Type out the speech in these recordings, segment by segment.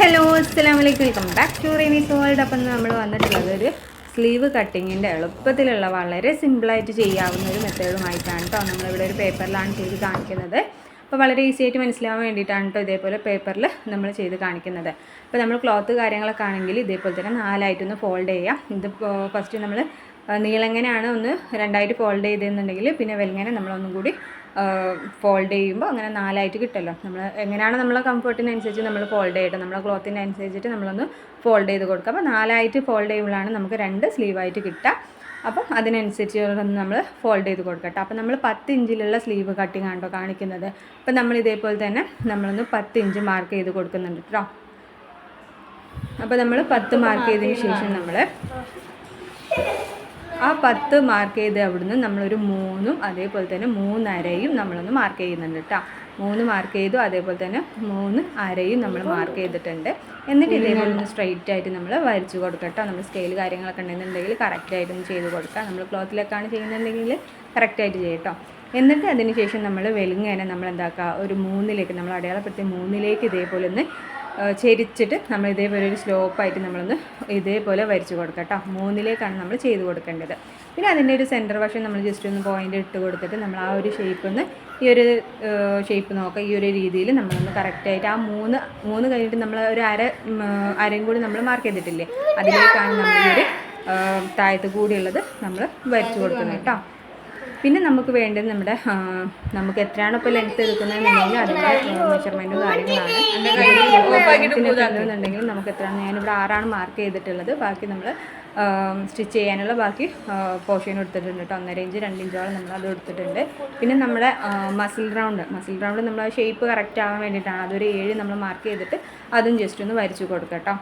Hello അസ്സാം വലൈക്കും welcome back to Reenis world അപ്പം നമ്മൾ വന്നിട്ടുള്ളത് ഒരു സ്ലീവ് കട്ടിങ്ങിന്റെ എളുപ്പത്തിലുള്ള വളരെ സിമ്പിളായിട്ട് ചെയ്യാവുന്ന ഒരു മെത്തേഡുമായിട്ടാണ് കേട്ടോ നമ്മളിവിടെ ഒരു പേപ്പറിലാണ് ചെയ്ത് കാണിക്കുന്നത്. അപ്പോൾ വളരെ ഈസി ആയിട്ട് മനസ്സിലാവാൻ വേണ്ടിയിട്ടാണ് കേട്ടോ ഇതേപോലെ പേപ്പറിൽ നമ്മൾ ചെയ്ത് കാണിക്കുന്നത്. അപ്പോൾ നമ്മൾ ക്ലോത്ത് കാര്യങ്ങളൊക്കെ ആണെങ്കിൽ ഇതേപോലെ തന്നെ നാലായിട്ടൊന്ന് ഫോൾഡ് ചെയ്യാം. ഇത് ഫസ്റ്റ് നമ്മൾ നീളെങ്ങനെയാണ് ഒന്ന് രണ്ടായിട്ട് ഫോൾഡ് ചെയ്തെന്നുണ്ടെങ്കിൽ പിന്നെ വെൽങ്ങനെ നമ്മളൊന്നും കൂടി ഫോൾഡ് ചെയ്യുമ്പോൾ അങ്ങനെ നാലായിട്ട് കിട്ടുമല്ലോ നമ്മൾ എങ്ങനെയാണ് നമ്മളെ കംഫർട്ടിനനുസരിച്ച് നമ്മൾ ഫോൾഡ് ചെയ്യട്ടെ നമ്മളെ ക്ലോത്തിന്റെ അനുസരിച്ചിട്ട് നമ്മളൊന്ന് ഫോൾഡ് ചെയ്ത് കൊടുക്കുക. അപ്പോൾ നാലായിട്ട് ഫോൾഡ് ചെയ്യുമ്പോഴാണ് നമുക്ക് രണ്ട് സ്ലീവായിട്ട് കിട്ടുക. അപ്പം അതിനനുസരിച്ച് നമ്മൾ ഫോൾഡ് ചെയ്ത് കൊടുക്കട്ടെ അപ്പം നമ്മൾ പത്ത് ഇഞ്ചിലുള്ള സ്ലീവ് കട്ടിങ് ആണോ കാണിക്കുന്നത്? അപ്പം നമ്മൾ ഇതേപോലെ തന്നെ നമ്മളൊന്ന് പത്ത് ഇഞ്ച് മാർക്ക് ചെയ്ത് കൊടുക്കുന്നുണ്ട് കേട്ടോ. അപ്പോൾ നമ്മൾ പത്ത് മാർക്ക് ചെയ്തതിന് ശേഷം നമ്മൾ ആ പത്ത് മാർക്ക് ചെയ്ത് അവിടുന്ന് നമ്മളൊരു മൂന്നും അതേപോലെ തന്നെ മൂന്നരയും നമ്മളൊന്ന് മാർക്ക് ചെയ്യുന്നുണ്ട് കേട്ടോ മൂന്ന് മാർക്ക് ചെയ്തു അതേപോലെ തന്നെ മൂന്ന് അരയും നമ്മൾ മാർക്ക് ചെയ്തിട്ടുണ്ട്. എന്നിട്ട് ഇതേപോലെ ഒന്ന് സ്ട്രൈറ്റ് ആയിട്ട് നമ്മൾ വരച്ച് കൊടുക്കട്ടോ നമ്മൾ സ്കെയിൽ കാര്യങ്ങളൊക്കെ ഉണ്ടെന്നുണ്ടെങ്കിൽ കറക്റ്റായിട്ടൊന്ന് ചെയ്ത് കൊടുക്കുക നമ്മൾ ക്ലോത്തിലൊക്കെയാണ് ചെയ്യുന്നുണ്ടെങ്കിൽ കറക്റ്റായിട്ട് ചെയ്യട്ടോ എന്നിട്ട് അതിന് ശേഷം നമ്മൾ വെലുങ്ങനെ നമ്മൾ എന്താക്കുക ഒരു മൂന്നിലേക്ക് നമ്മൾ അടയാളപ്പെടുത്തിയ മൂന്നിലേക്ക് ഇതേപോലെ ഒന്ന് ചെരിച്ചിട്ട് നമ്മൾ ഇതേപോലെ ഒരു സ്ലോപ്പായിട്ട് നമ്മളൊന്ന് ഇതേപോലെ വരച്ച് കൊടുക്കാം കേട്ടോ. മൂന്നിലേക്കാണ് നമ്മൾ ചെയ്ത് കൊടുക്കേണ്ടത്. പിന്നെ അതിന്റെ ഒരു സെന്റർ വശം നമ്മൾ ജസ്റ്റ് ഒന്ന് പോയിന്റ് ഇട്ട് കൊടുത്തിട്ട് നമ്മൾ ആ ഒരു ഷേപ്പ് ഒന്ന് ഈ ഒരു ഷേപ്പ് നോക്കാം. ഈ ഒരു രീതിയിൽ നമ്മളൊന്ന് കറക്റ്റായിട്ട് ആ മൂന്ന് മൂന്ന് കഴിഞ്ഞിട്ട് നമ്മൾ ഒരു അര അരയും കൂടി നമ്മൾ മാർക്ക് ചെയ്തിട്ടില്ലേ? അതിലേക്കാണ് നമ്മൾ ഈ ഒരു താഴത്ത് കൂടിയുള്ളത് നമ്മൾ വരച്ച് കൊടുക്കുന്നത് കേട്ടോ. പിന്നെ നമുക്ക് വേണ്ടത് നമ്മുടെ നമുക്ക് എത്രയാണ് ഇപ്പോൾ ലെങ്ത് എടുക്കുന്നതെന്നുണ്ടെങ്കിൽ അതിന്റെ മെഷർമെന്റും കാര്യങ്ങളാണ്. എന്നുണ്ടെങ്കിൽ നമുക്ക് എത്രയാണ് ഞാനിവിടെ ആറാണ് മാർക്ക് ചെയ്തിട്ടുള്ളത്. ബാക്കി നമ്മൾ സ്റ്റിച്ച് ചെയ്യാനുള്ള ബാക്കി പോർഷൻ എടുത്തിട്ടുണ്ട് കേട്ടോ. ഒന്നര ഇഞ്ച് രണ്ട് ഇഞ്ചോളം നമ്മൾ അത് എടുത്തിട്ടുണ്ട്. പിന്നെ നമ്മുടെ മസിൽ റൗണ്ട് മസിൽ റൗണ്ട് നമ്മൾ ഷേപ്പ് കറക്റ്റ് ആവാൻ വേണ്ടിയിട്ടാണ്. അതൊരു ഏഴ് നമ്മൾ മാർക്ക് ചെയ്തിട്ട് അതും ജസ്റ്റ് ഒന്ന് വരച്ചു കൊടുക്കാം കേട്ടോ.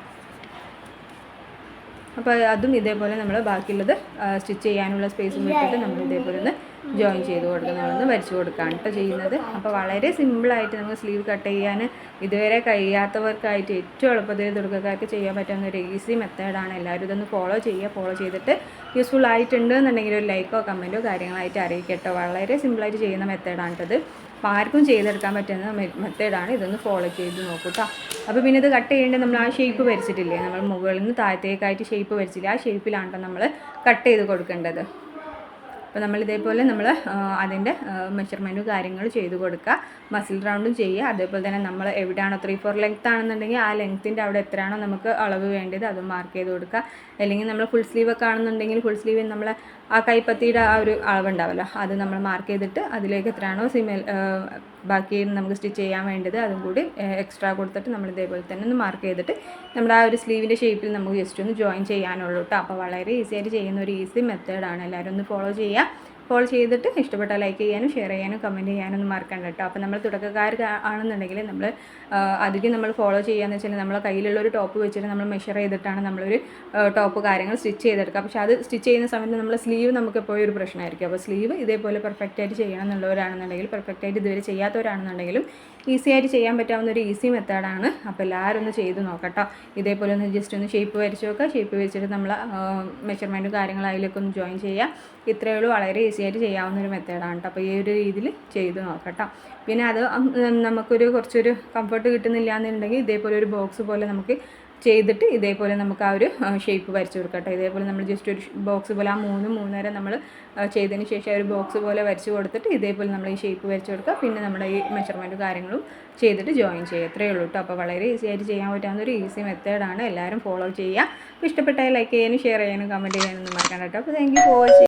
അപ്പോൾ അതും ഇതേപോലെ നമ്മൾ ബാക്കിയുള്ളത് സ്റ്റിച്ച് ചെയ്യാനുള്ള സ്പേസും വെച്ചിട്ട് നമ്മൾ ഇതേപോലെ ഒന്ന് ജോയിൻ ചെയ്ത് കൊടുക്കുന്നതാണ് വരച്ചു കൊടുക്കുകയാണ് കേട്ടോ ചെയ്യുന്നത്. അപ്പോൾ വളരെ സിമ്പിളായിട്ട് നമുക്ക് സ്ലീവ് കട്ട് ചെയ്യാൻ ഇതുവരെ കഴിയാത്തവർക്കായിട്ട് ഏറ്റവും എളുപ്പത്തിൽ തുടക്കക്കാർക്ക് ചെയ്യാൻ പറ്റുന്ന ഒരു ഈസി മെത്തേഡാണ് എല്ലാവരും ഇതൊന്ന് ഫോളോ ചെയ്യുക. ഫോളോ ചെയ്തിട്ട് യൂസ്ഫുൾ ആയിട്ടുണ്ട് എന്നുണ്ടെങ്കിൽ ഒരു ലൈക്കോ കമന്റോ കാര്യങ്ങളായിട്ട് അറിയിക്കട്ടോ. വളരെ സിമ്പിളായിട്ട് ചെയ്യുന്ന മെത്തേഡാണ് ഇത് അപ്പോൾ ആർക്കും ചെയ്തെടുക്കാൻ പറ്റുന്ന മെത്തേഡാണ് ഇതൊന്ന് ഫോളോ ചെയ്ത് നോക്കൂട്ടോ അപ്പോൾ പിന്നെ ഇത് കട്ട് ചെയ്യേണ്ടത് നമ്മൾ ആ ഷേപ്പ് വരച്ചിട്ടില്ലേ? നമ്മൾ മുകളിൽ നിന്ന് താഴത്തേക്കായിട്ട് ഷേപ്പ് വരച്ചില്ലേ? ആ ഷേപ്പിലാണ് നമ്മൾ കട്ട് ചെയ്ത് കൊടുക്കേണ്ടത്. അപ്പോൾ നമ്മൾ ഇതേപോലെ നമ്മൾ അതിന്റെ മെഷർമെന്റും കാര്യങ്ങൾ ചെയ്ത് കൊടുക്കുക മസിൽ റൗണ്ടും ചെയ്യുക. അതേപോലെ തന്നെ നമ്മൾ എവിടെയാണോ ത്രീ ഫോർ ലെങ്ത് ആണെന്നുണ്ടെങ്കിൽ ആ ലെങ്ത്തിന്റെ അവിടെ എത്രയാണോ നമുക്ക് അളവ് വേണ്ടത് അത് മാർക്ക് ചെയ്ത് കൊടുക്കുക അല്ലെങ്കിൽ നമ്മൾ ഫുൾ സ്ലീവ് ഒക്കെ ആണെന്നുണ്ടെങ്കിൽ ഫുൾ സ്ലീവിൽ നമ്മൾ ആ കൈപ്പത്തിയുടെ ആ ഒരു അളവുണ്ടാവല്ലോ അത് നമ്മൾ മാർക്ക് ചെയ്തിട്ട് അതിലേക്ക് എത്രയാണോ സിമൽ ബാക്കി നമുക്ക് സ്റ്റിച്ച് ചെയ്യാൻ വേണ്ടത് അതും കൂടി എക്സ്ട്രാ കൊടുത്തിട്ട് നമ്മൾ ഇതേപോലെ തന്നെ ഒന്ന് മാർക്ക് ചെയ്തിട്ട് നമ്മുടെ ആ ഒരു സ്ലീവിന്റെ ഷേപ്പിൽ നമുക്ക് ജസ്റ്റ് ഒന്ന് ജോയിൻ ചെയ്യാനുള്ളൂ കേട്ടോ അപ്പോൾ വളരെ ഈസി ആയിട്ട് ചെയ്യുന്ന ഒരു ഈസി മെത്തേഡാണ് എല്ലാവരും ഒന്ന് ഫോളോ ചെയ്യുക. ഫോളോ ചെയ്തിട്ട് ഇഷ്ടപ്പെട്ടാൽ ലൈക്ക് ചെയ്യാനും ഷെയർ ചെയ്യാനും കമന്റ് ചെയ്യാനും ഒന്നും മറക്കണ്ട കേട്ടോ. അപ്പോൾ നമ്മൾ തുടക്കക്കാർ ആണെന്നുണ്ടെങ്കിൽ നമ്മൾ അധികം നമ്മൾ ഫോളോ ചെയ്യാന്ന് വെച്ചാൽ നമ്മളെ കയ്യിലുള്ള ഒരു ടോപ്പ് വെച്ചിട്ട് നമ്മൾ മെഷർ ചെയ്തിട്ടാണ് നമ്മളൊരു ടോപ്പ് കാര്യങ്ങൾ സ്റ്റിച്ച് ചെയ്തെടുക്കുക. പക്ഷേ അത് സ്റ്റിച്ച് ചെയ്യുന്ന സമയത്ത് നമ്മൾ സ്ലീവ് നമുക്ക് എപ്പോഴും ഒരു പ്രശ്നമായിരിക്കും. അപ്പോൾ സ്ലീവ് ഇതേപോലെ പെർഫെക്റ്റായിട്ട് ചെയ്യണം എന്നുള്ളവരാണെന്നുണ്ടെങ്കിൽ പെർഫെക്റ്റായിട്ട് ഇതുവരെ ചെയ്യാത്തവരാണെന്നുണ്ടെങ്കിലും ഈസി ആയിട്ട് ചെയ്യാൻ പറ്റാവുന്ന ഒരു ഈസി മെത്തേഡാണ്. അപ്പോൾ എല്ലാവരും ഒന്ന് ചെയ്ത് നോക്കട്ടോ. ഇതേപോലെ ഒന്ന് ജസ്റ്റ് ഒന്ന് ഷേപ്പ് വരച്ച് നോക്കുക ഷേപ്പ് വരച്ചിട്ട് നമ്മൾ മെഷർമെന്റും കാര്യങ്ങളും അതിലേക്കൊന്ന് ജോയിൻ ചെയ്യുക ഇത്രയേ ഉള്ളൂ. വളരെ ഈസി ആയിട്ട് ചെയ്യാവുന്ന ഒരു മെത്തേഡാണ് കേട്ടോ അപ്പോൾ ഈ ഒരു രീതിയിൽ ചെയ്ത് നോക്കട്ടോ. പിന്നെ അത് നമുക്കൊരു കുറച്ചൊരു കംഫർട്ട് കിട്ടുന്നില്ല എന്നുണ്ടെങ്കിൽ ഇതേപോലെ ഒരു ബോക്സ് പോലെ നമുക്ക് ചെയ്തിട്ട് ഇതേപോലെ നമുക്ക് ആ ഒരു ഷേപ്പ് വരച്ച് കൊടുക്കട്ടെ. ഇതേപോലെ നമ്മൾ ജസ്റ്റ് ഒരു ബോക്സ് പോലെ ആ മൂന്ന് മൂന്നര നമ്മൾ ചെയ്തതിന് ശേഷം ഒരു ബോക്സ് പോലെ വരച്ച് കൊടുത്തിട്ട് ഇതേപോലെ നമ്മൾ ഈ ഷേപ്പ് വരച്ച് കൊടുക്കുക. പിന്നെ നമ്മുടെ ഈ മെഷർമെന്റ് കാര്യങ്ങളും ചെയ്തിട്ട് ജോയിൻ ചെയ്യുക. ഇത്രയേ ഉള്ളൂ കേട്ടോ അപ്പോൾ വളരെ ഈസി ആയിട്ട് ചെയ്യാൻ പറ്റാവുന്ന ഒരു ഈസി മെത്തേഡാണ് എല്ലാവരും ഫോളോ ചെയ്യുക. അപ്പോൾ ഇഷ്ടപ്പെട്ടാൽ ലൈക്ക് ചെയ്യാനും ഷെയർ ചെയ്യാനും കമന്റ് ചെയ്യാനൊന്നും മറക്കണ്ട കേട്ടോ അപ്പോൾ താങ്ക് യു ഫോർ